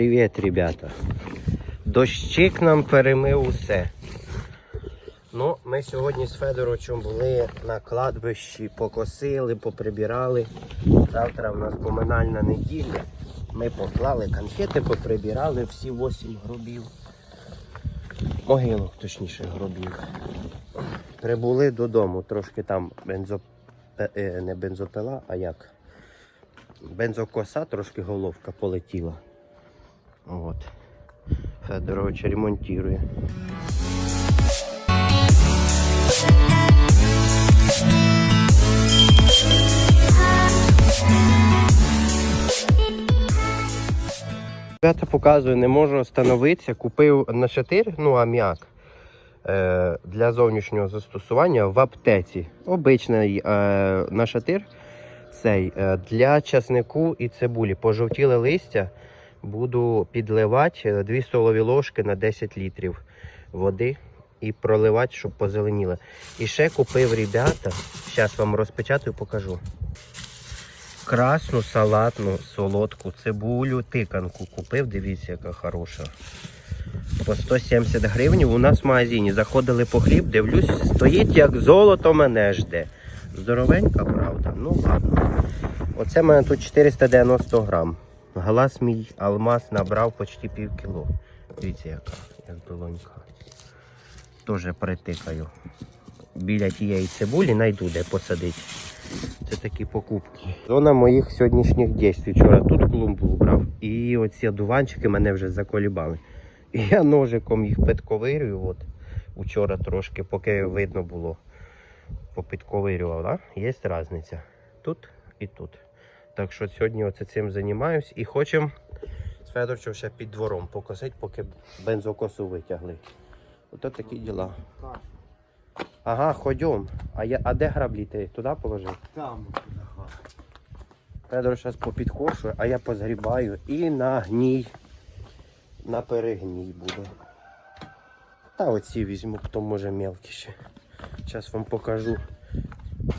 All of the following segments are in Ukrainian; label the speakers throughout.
Speaker 1: Привіт, ребята. Дощик нам перемив усе. Ну, ми сьогодні з Федоровичем були на кладбищі, покосили, поприбирали. Завтра в нас поминальна неділя. Ми поклали конфети, поприбирали всі 8 гробів. Могилок, точніше, гробів. Прибули додому, трошки там бензо... е, е, не бензопила, а як? Бензокоса, трошки головка полетіла. От. Федорович ремонтує. Ребята показую, не можу остановитися. Купив нашатир, ну аміак е, для зовнішнього застосування в аптеці. Обичний е, нашатир цей е, для часнику і цибулі. Пожовтіле листя буду підливати 2 столові ложки на 10 літрів води і проливати, щоб позеленіло. І ще купив, ребята, зараз вам розпечатаю, покажу. Красну салатну солодку цибулю, тиканку купив, дивіться, яка хороша. По 170 гривень у нас в магазині. Заходили по хліб, дивлюсь, стоїть як золото мене жде. Здоровенька, правда. Ну ладно. Оце в мене тут 490 грам. Глаз мій алмаз набрав почти пів кіло. Дивіться, яка, як долонька. Теж притикаю. Біля тієї цибулі найду де посадити. Це такі покупки. Зона моїх сьогоднішніх дій. Вчора тут клумбу убрав. І оці одуванчики мене вже заколібали. І я ножиком їх підковирюю. От учора трошки, поки видно було, попідковирював. Є різниця. Тут і тут. Так що сьогодні оце цим займаюсь і хочемо з Федорчем ще під двором покосити, поки бензокосу витягли. Ото такі діла. Ага, ходьом. А, я, а де граблі ти? Туди положив?
Speaker 2: Там.
Speaker 1: Федор зараз попідкошує, а я позгрібаю і на гній. На перегній буду. Та оці візьму, хто може мелкіші. Зараз вам покажу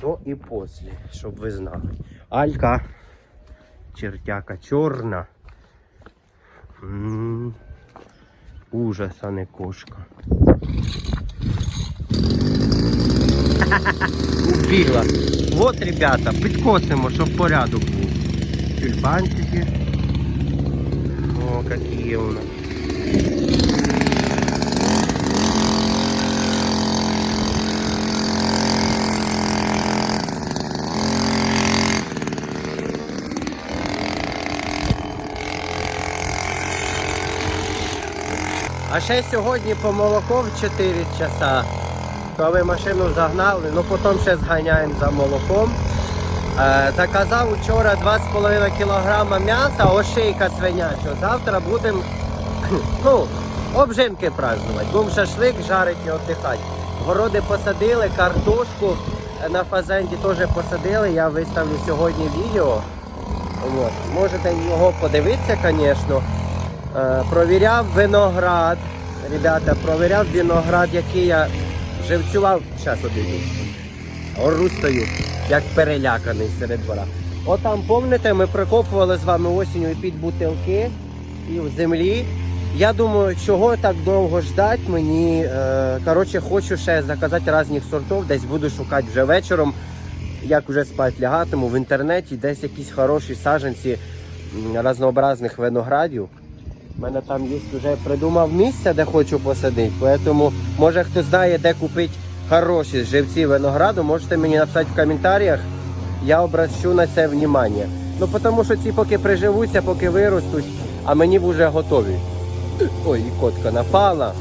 Speaker 1: до і після, щоб ви знали. Алька. Чертяка чорна. М, Ужас, а не кошка. Убігла. Вот, ребята, підкосимо, щоб порядок був. Тюльпанчики. О, какие у нас. А ще сьогодні по молоко в 4 часа. Коли машину загнали, ну потім ще зганяємо за молоком. Е, заказав вчора 2,5 кг м'яса, ошейка свинячого. Завтра будемо ну, обжинки празднувати. Будемо шашлик жарити і віддихати. Городи посадили, картошку на фазенді теж посадили. Я виставлю сьогодні відео. От. Можете його подивитися, звісно. Е, провіряв виноград. Ребята, провіряв виноград, який я живцював. Зараз одійду. Ору як переляканий серед двора. Отам, пам'ятаєте, ми прикопували з вами осінню під бутилки і в землі. Я думаю, чого так довго ждати мені. Е, коротше, хочу ще заказати різних сортів, десь буду шукати вже вечором. Як вже спати лягатиму в інтернеті, десь якісь хороші саджанці м, разнообразних виноградів. У мене там є вже придумав місце, де хочу посадити. Тому, може хто знає, де купити хороші живці винограду, можете мені написати в коментарях. Я обращу на це внимання. Ну тому що ці поки приживуться, поки виростуть, а мені вже готові. Ой, і котка напала.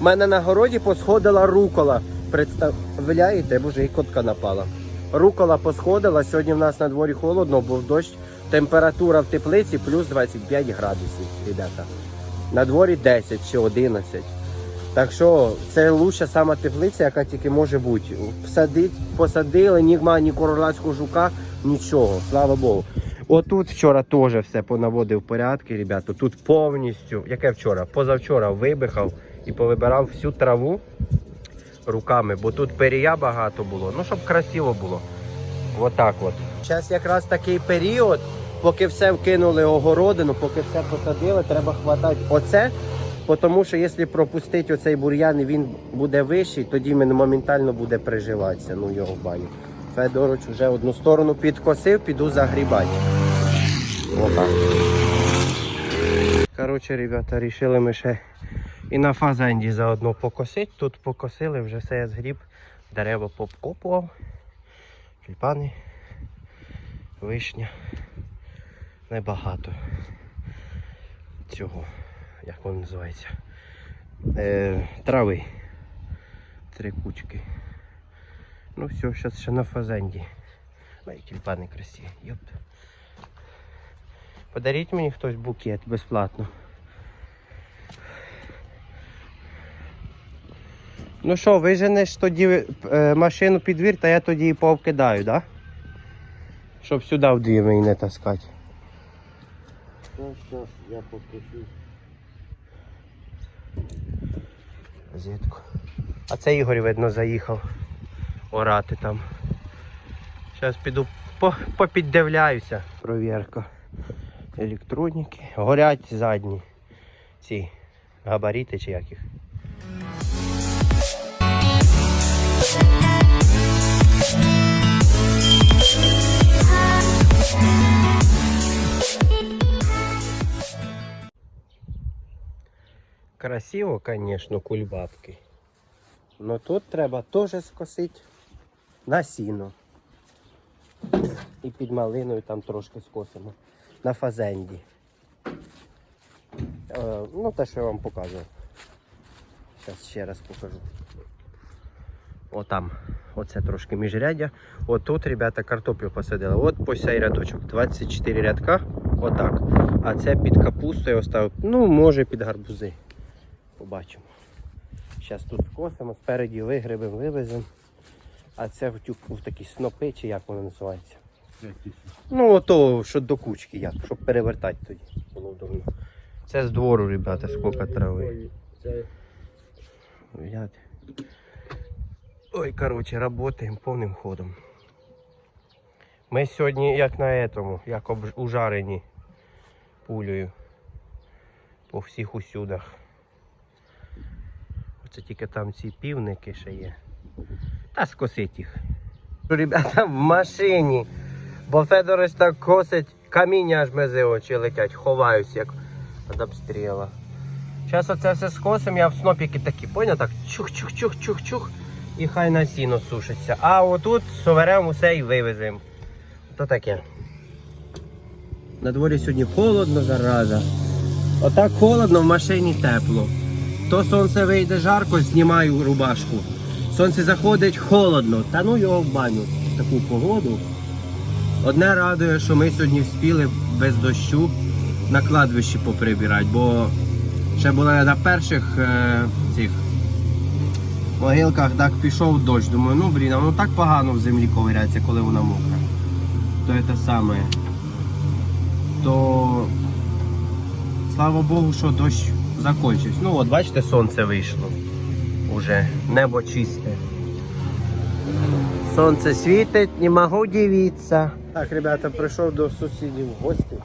Speaker 1: У мене на городі посходила рукола. Представляєте, боже, і котка напала. Рукола посходила. Сьогодні в нас на дворі холодно, був дощ. Температура в теплиці плюс 25 градусів, ребята. На дворі 10 чи 11. Так що це лучша сама теплиця, яка тільки може бути. Всадить, посадили, ні гма, ні корлацького жука, нічого, слава Богу. Отут вчора теж все понаводив порядки, ребята. Тут повністю, яке вчора, позавчора вибихав і повибирав всю траву руками, бо тут перія багато було. Ну, щоб красиво було. Отак от. Зараз якраз такий період, поки все вкинули огородину, поки все посадили, треба хватати оце. Тому що якщо пропустити оцей бур'ян і він буде вищий, тоді він моментально буде приживатися. Ну його баню. Федорович вже одну сторону підкосив, піду загрібати. Отак. Ребята, рішили ми ще і на фазенді заодно покосити. Тут покосили, вже все я згріб, дерева попкопував, тюльпани, вишня. Небагато цього, як воно називається. Е, трави. Три кучки. Ну все, зараз ще на фазенді. Ой, тюльпани красиві. Йопт. Подаріть мені хтось букет безплатно. Ну що, виженеш тоді е, машину під двір, та я тоді її повкидаю, так? Да? Щоб сюди в двір мені не таскати.
Speaker 2: Сейчас я попрошу.
Speaker 1: Розетку. А це Ігор, видно, заїхав орати там. Зараз піду попіддивляюся. Провірка електроніки. Горять задні ці габарити чи як їх. Красиво, звісно, кульбабки. Но тут треба теж скосити на сіно. І під малиною там трошки скосимо. На фазенді. Е, ну, те, що я вам показував. Зараз ще раз покажу. Отам. Оце трошки міжряддя. От тут, ребята, картоплю посадили. От по цей рядочок. 24 рядка. Отак. А це під капустою оставив. Ну, може під гарбузи. Побачимо. Зараз тут скосимо, спереді вигребемо, вивеземо. А це в, в такі снопи, чи як воно називається. Ну, ото, що до кучки, як, щоб перевертати тоді. Було вдобно. Це з двору, ребята, скільки трави.
Speaker 2: Це
Speaker 1: Ой, коротше, працюємо повним ходом. Ми сьогодні як на этому, як ужарені пулею по всіх усюдах. Оце тільки там ці півники ще є. Та скосить їх. Ребята, в машині. Бо Федорович так косить, каміння аж мези очі летять, ховаюсь як від обстріла. Зараз оце все скосимо, я в снопіки такі, поняв, так чух-чух-чух-чух-чух. І хай на сіно сушиться. А отут соберемо усе і вивеземо. То таке. На дворі сьогодні холодно, зараза. Отак холодно, в машині тепло. То сонце вийде жарко, знімаю рубашку. Сонце заходить холодно. Та ну його в баню. в Таку погоду. Одне радує, що ми сьогодні вспіли без дощу на кладбищі поприбирати, бо ще були на перших е, цих могилках так пішов дощ. Думаю, ну блін, воно так погано в землі ковиряється, коли вона мокра. То це саме. То слава Богу, що дощ закінчився. Ну от бачите, сонце вийшло. Уже небо чисте. Сонце світить, не можу дивитися. Так, ребята, прийшов до сусідів в гості.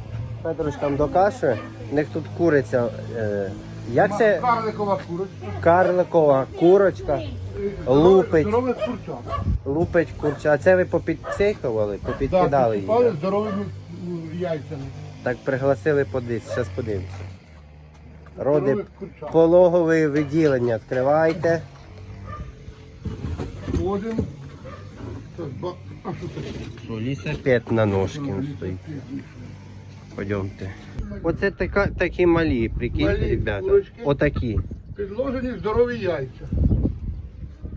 Speaker 1: Петрович там докашує. У них тут куриця. Е, як це
Speaker 2: карликова курочка.
Speaker 1: карликова курочка лупить,
Speaker 2: Здорове курча.
Speaker 1: лупить курча. А це ви попідцейхували, попідкидали її.
Speaker 2: Здоровими яйцями.
Speaker 1: Так пригласили подивитися. Зараз подивимося. Роди пологове відділення відкривайте.
Speaker 2: Один.
Speaker 1: Лісапет на ножки стоїть. Пойдемте. Оце така, такі малі, прикиньте, ребята. Отакі.
Speaker 2: Підложені здорові яйця.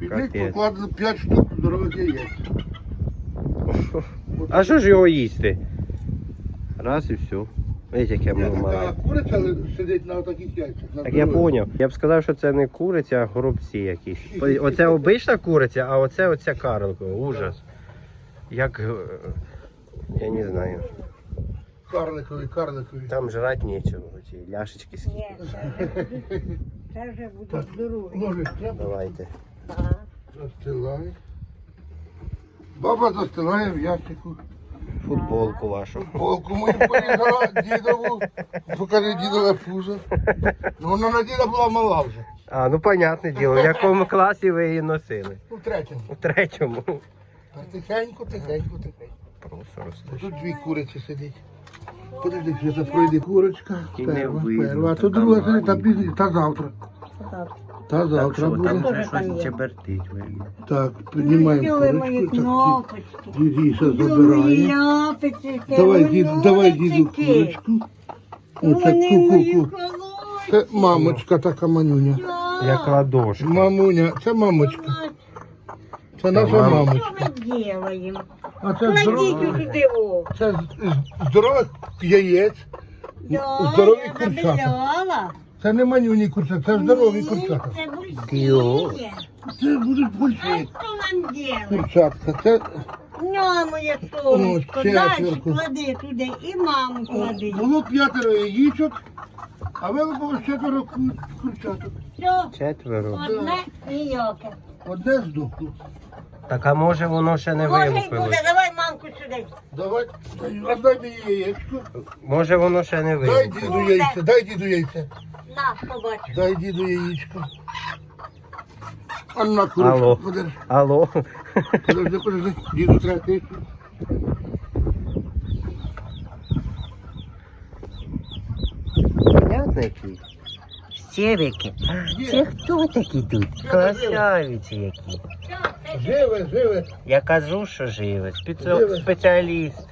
Speaker 2: Під них
Speaker 1: Капець.
Speaker 2: покладено 5 штук здорових яєць.
Speaker 1: А що ж його їсти? Раз і все. Видите, яке воно
Speaker 2: така
Speaker 1: мале.
Speaker 2: куриця сидить на таких яйцях.
Speaker 1: Так я зрозумів. Я б сказав, що це не куриця, а горобці якісь. Оце обична куриця, а оце оця карликова. Ужас. Як. е, Я не знаю.
Speaker 2: Карликові, карликові.
Speaker 1: Там жрати нічого, ці ляшечки скільки.
Speaker 3: Ні, це, вже буде здоровий.
Speaker 1: Давайте.
Speaker 2: застилає. Баба застилає в ящику.
Speaker 1: Футболку вашу.
Speaker 2: Полку мою порізала дідову. Покажи дідове пузо. Ну, вона на діда була мала вже.
Speaker 1: А, ну понятне діло, в якому класі ви її носили?
Speaker 2: У третьому.
Speaker 1: У третьому.
Speaker 2: Тихенько, тихенько, тихенько.
Speaker 1: Просто ростеш.
Speaker 2: Тут дві куриці сидять. Подожди, що це пройде курочка.
Speaker 1: І не
Speaker 2: Перва, перва. А то друга сидить, та та завтра. Та
Speaker 1: Так
Speaker 2: завтра
Speaker 1: що, там
Speaker 2: буде.
Speaker 1: вже щось чебертить видно.
Speaker 2: Так, піднімаємо
Speaker 3: Любі мої
Speaker 2: курочку. Так,
Speaker 3: кнопочки.
Speaker 2: дідіся забирає. Давай, дід, давай діду курочку. Оце
Speaker 3: Вони мої
Speaker 2: ку-ку-ку. Це мамочка така манюня.
Speaker 1: Як ладошка.
Speaker 2: Мамуня, це мамочка. Це наша
Speaker 1: Мама.
Speaker 2: мамочка.
Speaker 3: Що ми?
Speaker 2: А це
Speaker 3: Кладіть во.
Speaker 2: це з- здорових яєць.
Speaker 3: Да,
Speaker 2: Здорові
Speaker 3: я
Speaker 2: курчата.
Speaker 3: забирала.
Speaker 2: Це не манюні курчата, це здорові
Speaker 3: Ні,
Speaker 2: курчата.
Speaker 3: Це бульсіє.
Speaker 2: Це будуть
Speaker 3: А що нам делать?
Speaker 2: курчатка. Це
Speaker 3: На моє сонечко, далі клади туди і маму клади.
Speaker 2: було п'ятеро яєчок, а вилупило четверо ку- курчаток.
Speaker 3: Все,
Speaker 1: Четверо.
Speaker 3: одне ніяке.
Speaker 2: Одне здохло.
Speaker 1: Так а може воно ще не
Speaker 3: Може й
Speaker 1: вилупилось?
Speaker 3: буде, давай мамку сюди.
Speaker 2: Давай, а дай мені яєчко.
Speaker 1: Може воно ще не
Speaker 2: Дай
Speaker 1: вилупилось?
Speaker 2: діду яйця, дай діду яйця.
Speaker 3: На, побач.
Speaker 2: Дай діду яєчко. А на
Speaker 1: Алло.
Speaker 2: курочку, подержи.
Speaker 1: Алло.
Speaker 2: Подожди, подожди. Діду треба тисячу.
Speaker 1: Понятно які? Стебики. Це хто такі тут? Красавиці які.
Speaker 2: Живе, живе.
Speaker 1: Я кажу, що живе. Спеці...
Speaker 2: Живе.
Speaker 1: Спеціаліст.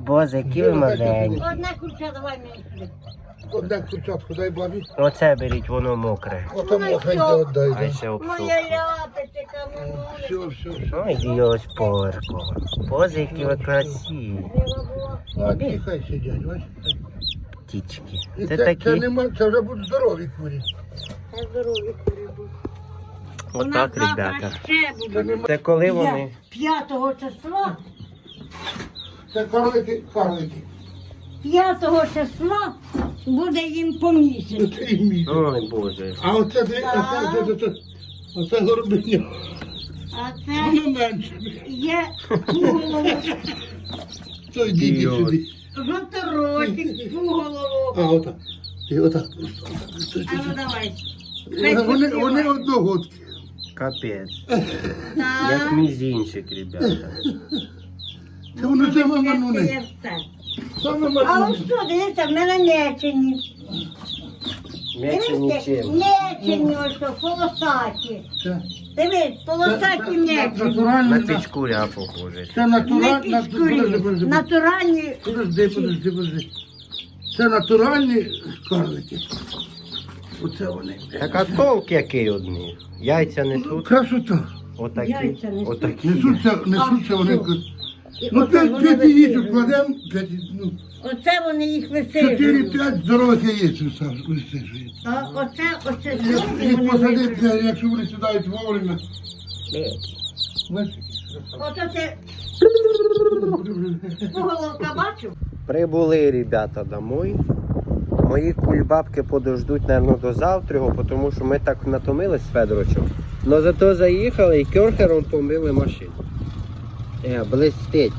Speaker 1: Боже, які ви
Speaker 2: Живе, так і
Speaker 1: маленькі.
Speaker 3: Одне курча, давай мені сюди.
Speaker 2: Одне курчатку дай бабі.
Speaker 1: Оце беріть, воно мокре.
Speaker 2: Ото
Speaker 3: Ну
Speaker 2: мохай
Speaker 3: що?
Speaker 2: отдай.
Speaker 1: Хай
Speaker 2: да.
Speaker 1: ще.
Speaker 3: Моя ляпочка, мамуля.
Speaker 2: Все, все, все.
Speaker 1: Ой, Діос порко. Боже, які ви красиві.
Speaker 2: А ті хай сидять, бачиш?
Speaker 1: Птічки.
Speaker 2: І
Speaker 1: Це
Speaker 2: це, це,
Speaker 1: такі.
Speaker 2: нема, це вже будуть здорові курі.
Speaker 3: Це здорові кури.
Speaker 1: Отак, ребята.
Speaker 3: ще
Speaker 2: Це
Speaker 3: буде.
Speaker 1: Це коли вони.
Speaker 3: П'ятого числа,
Speaker 2: Це карлики, карлики.
Speaker 3: п'ятого числа буде їм по місяцю.
Speaker 2: Це.
Speaker 1: Ой, Боже.
Speaker 2: А оце де, оце, оце, оце, оце горбиня.
Speaker 3: А
Speaker 2: Воно
Speaker 3: це
Speaker 2: менше.
Speaker 3: є пуголово,
Speaker 2: То йдіть
Speaker 1: Діос.
Speaker 2: сюди.
Speaker 3: жовторотик, пуголово.
Speaker 2: А отак. І отак.
Speaker 3: А ну давай.
Speaker 2: Вони, вони одногодки.
Speaker 1: Капець. Як
Speaker 3: Так.
Speaker 1: мізінчик, ребята.
Speaker 2: Це воно це
Speaker 3: Це
Speaker 2: мамануни.
Speaker 3: є все. А ось що, дивіться, в мене нечені.
Speaker 1: М'яче нічим.
Speaker 3: Нечені ось що, полосаті.
Speaker 2: Це,
Speaker 3: Дивись, полосаті
Speaker 2: це
Speaker 3: нечені.
Speaker 1: На
Speaker 2: натуральне.
Speaker 1: пічкуря похоже.
Speaker 2: Це
Speaker 3: Не
Speaker 2: натуральне.
Speaker 3: Підшкурі. Натуральні.
Speaker 2: Подожди, подожди, подожди. Це натуральні карлики. Оце вони.
Speaker 1: Так а толк який одні? Яйця несуть.
Speaker 2: Красота.
Speaker 1: Отакі.
Speaker 3: Яйця несуть.
Speaker 1: Отакі.
Speaker 2: Несуться, несуться вони. Ну,
Speaker 3: оце
Speaker 2: п'ять, п'ять яєчок
Speaker 3: висижують.
Speaker 2: кладемо, п'ять, ну,
Speaker 3: Оце вони їх висижують.
Speaker 2: чотири-п'ять здорових яєць висижують.
Speaker 3: А оце, оце
Speaker 2: Їх- Їх
Speaker 3: вони
Speaker 2: посадити,
Speaker 3: висижують.
Speaker 2: якщо вони сідають вовремя. Бачиш?
Speaker 3: Ото це поголовка бачив?
Speaker 1: Прибули ребята домой. Мої кульбабки подождуть, мабуть, до завтра, тому що ми так натомились з Федоровичем. Но зато заїхали і керхером помили машину. Е, блистить.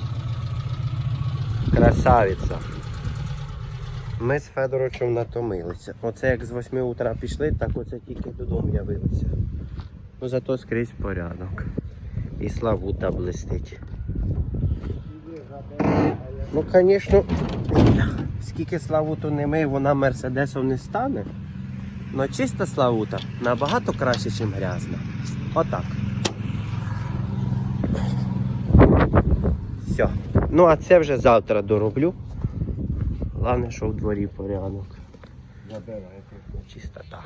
Speaker 1: Красавиця. Ми з Федоровичем натомилися. Оце як з 8 утра пішли, так оце тільки додому явилися. Ну зато скрізь порядок. І славута блистить. Ну, звісно, скільки славуту не ми, вона мерседесом не стане. Но чиста славута набагато краще, ніж грязна. Отак. Все. Ну, а це вже завтра дороблю. Головне, що в дворі порядок. Чистота.